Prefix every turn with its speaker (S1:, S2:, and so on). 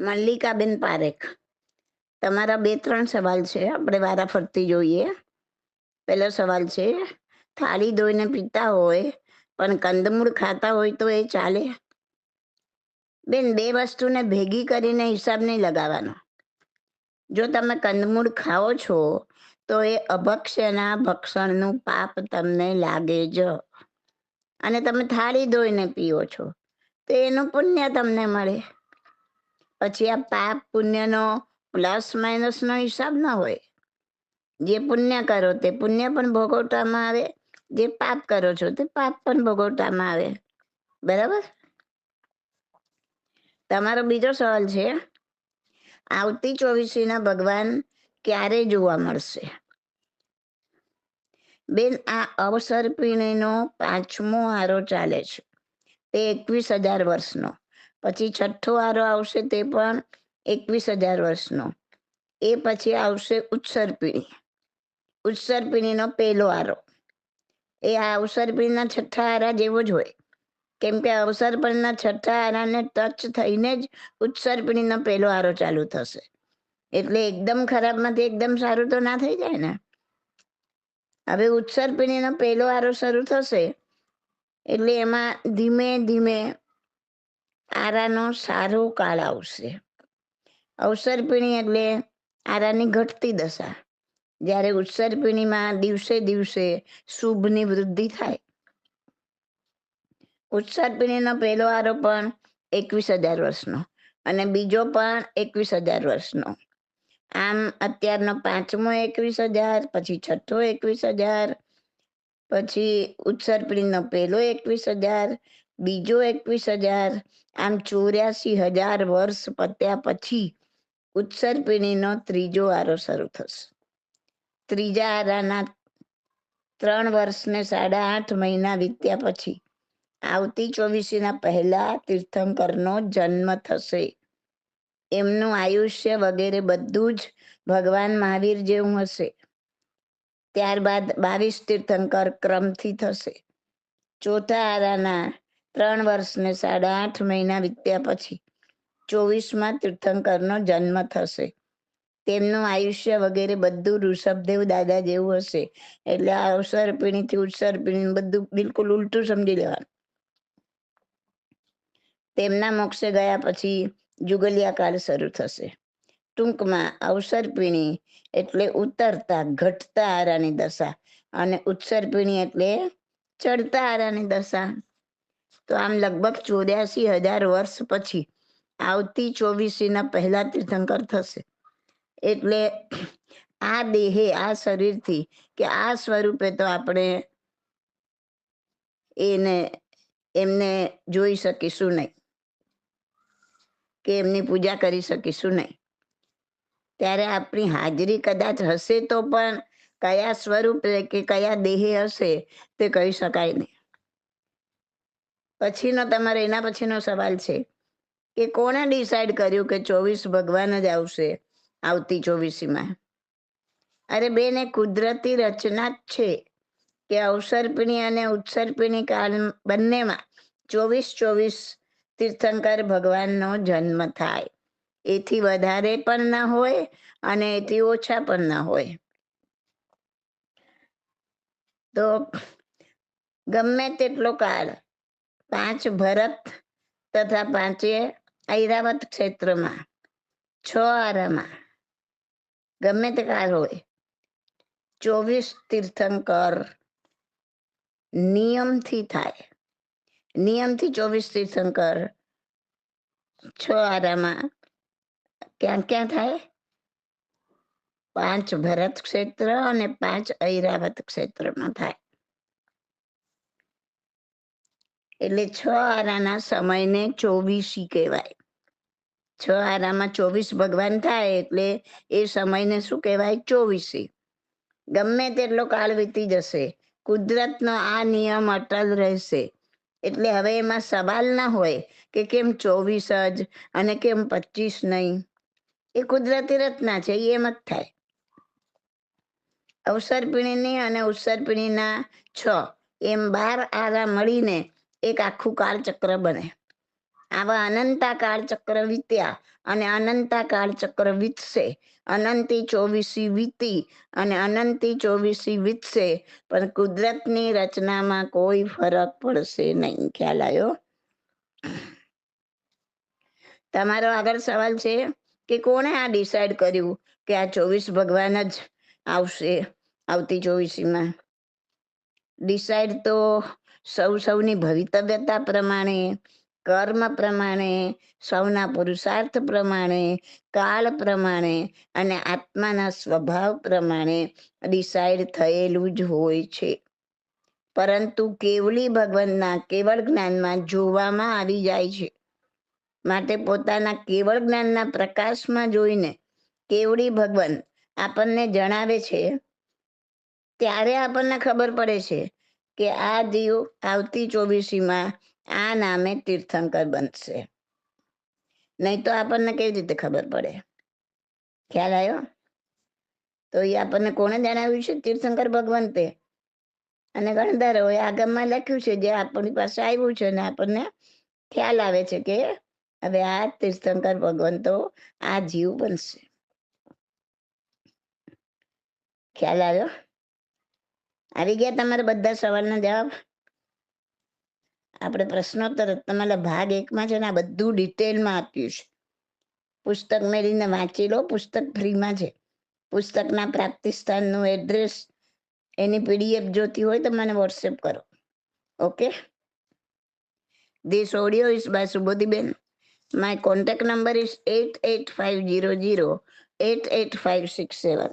S1: મલ્લિકાબેન પારેખ. તમારા બે ત્રણ સવાલ છે. આપણે વારા ફરતી જોઈએ. પહેલો સવાલ છે, થાળી ધોઈને પીતા હોય, પણ કંદમૂળ ખાતા હોય તો એ ચાલે? બેન, બે વસ્તુને ભેગી કરીને હિસાબ નહીં લગાવવાનો. જો તમે કંદમૂળ ખાઓ છો, તો એ અભક્ષ્યના ભક્ષણનું પાપ તમને લાગે જ. અને તમે થાળી ધોઈને પીઓ છો, તો એનું પુણ્ય તમને મળે. પછી આ પાપ પુણ્યનો પ્લસ માઇનસનો હિસાબ ન હોય. જે પુણ્ય કરો તે પુણ્ય પણ ભોગવટામાં આવે. જે પાપ કરો છો તે પાપ પણ ભોગવટામાં આવે. બરાબર? તમારો બીજો સવાલ છે, આવતી ચોવીસીના ભગવાન ક્યારે જોવા મળશે? બેન, આ અવસર પીણીનો પાંચમો આરો ચાલે છે. તે એકવીસ હજાર વર્ષનો. પછી છઠ્ઠો આરો આવશે તે પણ એકવીસ હજાર વર્ષનો. એ પછી આવશે ઉત્સર્પિણી ઉત્સર્પિણીનો પહેલો આરો એ આ અવસરપીણીના છઠ્ઠા આરા જેવો જ હોય. કેમ કે અવસરપિણીના છઠ્ઠા આરાને ટચ થઈને જ ઉત્સર્પિણીનો પહેલો આરો ચાલુ થશે. એટલે એકદમ ખરાબમાંથી એકદમ સારું તો ના થઈ જાય ને? હવે ઉત્સર્પિણીનો પહેલો આરો શરૂ થશે. એટલે એમાં ધીમે ધીમે આરાનો સારો કાળ આવશે. અવસર એટલે આરાની ઘટતી દશા. જ્યારે ઉત્સર દિવસે દિવસે શુભની વૃદ્ધિ થાય. ઉત્સર પહેલો આરો પણ એકવીસ હજાર વર્ષનો અને બીજો પણ એકવીસ હજાર વર્ષનો. આમ અત્યારનો પાંચમો એકવીસ હજાર, પછી છઠ્ઠો એકવીસ હજાર, પછી ઉત્સર પીણીનો પહેલો એકવીસ હજાર બીજો એકવીસ હજાર, આમ ચોર્યાસી હજાર વર્ષ પત્યા પછી ઉત્સર્પિણીનો ત્રીજો આરો શરૂ થશે. ત્રીજા આરાના ત્રણ વર્ષને સાડા આઠ મહિના વીત્યા પછી આવતી ચોવીસીના પહેલા તીર્થંકરનો જન્મ થશે. એમનું આયુષ્ય વગેરે બધું જ ભગવાન મહાવીર જેવું હશે. ત્યારબાદ બાવીસ તીર્થંકર ક્રમથી થશે. ચોથા આરાના ત્રણ વર્ષને સાડા આઠ મહિના વીત્યા પછી ચોવીસમાં તીર્થંકરનો જન્મ થશે. તેમનું આયુષ્ય વગેરે બધું ઋષભદેવ દાદા જેવું હશે. એટલે આ અવસર ઉત્સર્પીણી બધું બિલકુલ ઉલટું સમજી લેવાનું. તેમના મોક્ષે ગયા પછી જુગલિયા કાળ શરૂ થશે. ટૂંકમાં અવસરપીણી એટલે ઉતરતા, ઘટતા આરાની દશા અને ઉત્સર્પીણી એટલે ચડતા આરાની દશા. તો આમ લગભગ ચોર્યાસી હજાર વર્ષ પછી આવતી ચોવીસીના પહેલા તીર્થંકર થશે. એટલે આ દેહે, આ શરીરથી કે આ સ્વરૂપે તો આપણે એને, એમને જોઈ શકીશું નહીં કે એમની પૂજા કરી શકીશું નહીં. ત્યારે આપણી હાજરી કદાચ હશે તો પણ કયા સ્વરૂપે કે કયા દેહે હશે તે કહી શકાય નહીં. પછીનો તમારે, એના પછીનો સવાલ છે કે કોણે ડિસાઈડ કર્યું કે ચોવીસ ભગવાન જ આવશે આવતી ચોવીસીમાં? અરે બેન, એ કુદરતી રચના જ છે કે અવસર્પિણી અને ઉત્સર્પિણી કાળ બંનેમાં ચોવીસ ચોવીસ તીર્થંકર ભગવાનનો જન્મ થાય. એથી વધારે પણ ના હોય અને એથી ઓછા પણ ના હોય. તો ગમે તેટલો કાળ પાંચ ભરત તથા પાંચે ઐરાવત ક્ષેત્રમાં, છ આરામાં. ગમે તે કાળ હોય. ચોવીસ તીર્થંકર નિયમથી થાય. નિયમથી ચોવીસ તીર્થંકર છ આરામાં ક્યાં ક્યાં થાય? પાંચ ભરત ક્ષેત્ર અને પાંચ ઐરાવત ક્ષેત્રમાં થાય. એટલે છ આરાના સમયને ચોવીસી કહેવાય. છ આરામાં ચોવીસ ભગવાન થાય એટલે એ સમયને શું કહેવાય? ચોવીસી. ગમે તેટલો કાળ વીતી જશે, કુદરતનો આ નિયમ અટલ રહેશે. એટલે હવે એમાં સવાલ ના હોય કે કેમ ચોવીસ જ અને કેમ પચીસ નહીં? એ કુદરતી રચના છે એમ જ થાય. અવસરપીણીની અને ઉત્સર છ. એમ બાર આરા મળીને એક આખું કાળચક્ર બને. આવા અનંતા કાળ ચક્ર વીત્યા અને અનંતા કાળચક્ર વીતશે. અનંતી ચોવીસી વીતી અને અનંતી ચોવીસી વીતશે. પણ કુદરતની રચનામાં કોઈ ફરક પડશે નહીં. ખ્યાલ આવ્યો તમારો આગળ સવાલ છે કે કોણે આ ડિસાઈડ કર્યું કે આ ચોવીસ ભગવાન જ આવશે? આવતી ચોવીસીમાં. ડિસાઈડ તો સૌ, સૌની ભવિતવ્યતા પ્રમાણે, કર્મ પ્રમાણે, સૌના પુરુષાર્થ પ્રમાણે, કાળ પ્રમાણે અને આત્માના સ્વભાવ પ્રમાણે ડિસાઈડ થયેલું જ હોય છે. પરંતુ કેવલી ભગવાનના કેવળ જ્ઞાનમાં જોવામાં આવી જાય છે. માટે પોતાના કેવળ જ્ઞાનના પ્રકાશમાં જોઈને કેવડી ભગવાન આપણને જણાવે છે ત્યારે આપણને ખબર પડે છે કે આ દીવ આવતી ચોવીસીમાં આ નામે તીર્થંકર બનશે. નહીં તો આપણને કેવી રીતે ખબર પડે? ખ્યાલ આવ્યો? તો એ આપણને કોણે જણાવ્યું છે? તીર્થંકર ભગવંતે. અને ગણધારોએ આગમમાં લખ્યું છે, જે આપણી પાસે આવ્યું છે અને આપણને ખ્યાલ આવે છે કે હવે આ તીર્થંકર ભગવંતો આ જીવ બનશે. ખ્યાલ આવ્યો? આવી ગયા તમારા બધા સવાલના જવાબ? આપણે પ્રશ્નોત્તર તમારા ભાગ એકમાં છે ને આ બધું ડિટેલમાં આપ્યું છે. પુસ્તક મેળવીને વાંચી લો, પુસ્તક ફ્રીમાં છે. પુસ્તકના પ્રાપ્તિ સ્થાનનું એડ્રેસ, એની પીડીએફ જોતી હોય તો મને વોટ્સએપ કરો. Okay? This audio is by સુબોધીબેન my contact number is eight eight five zero zero eight eight five six seven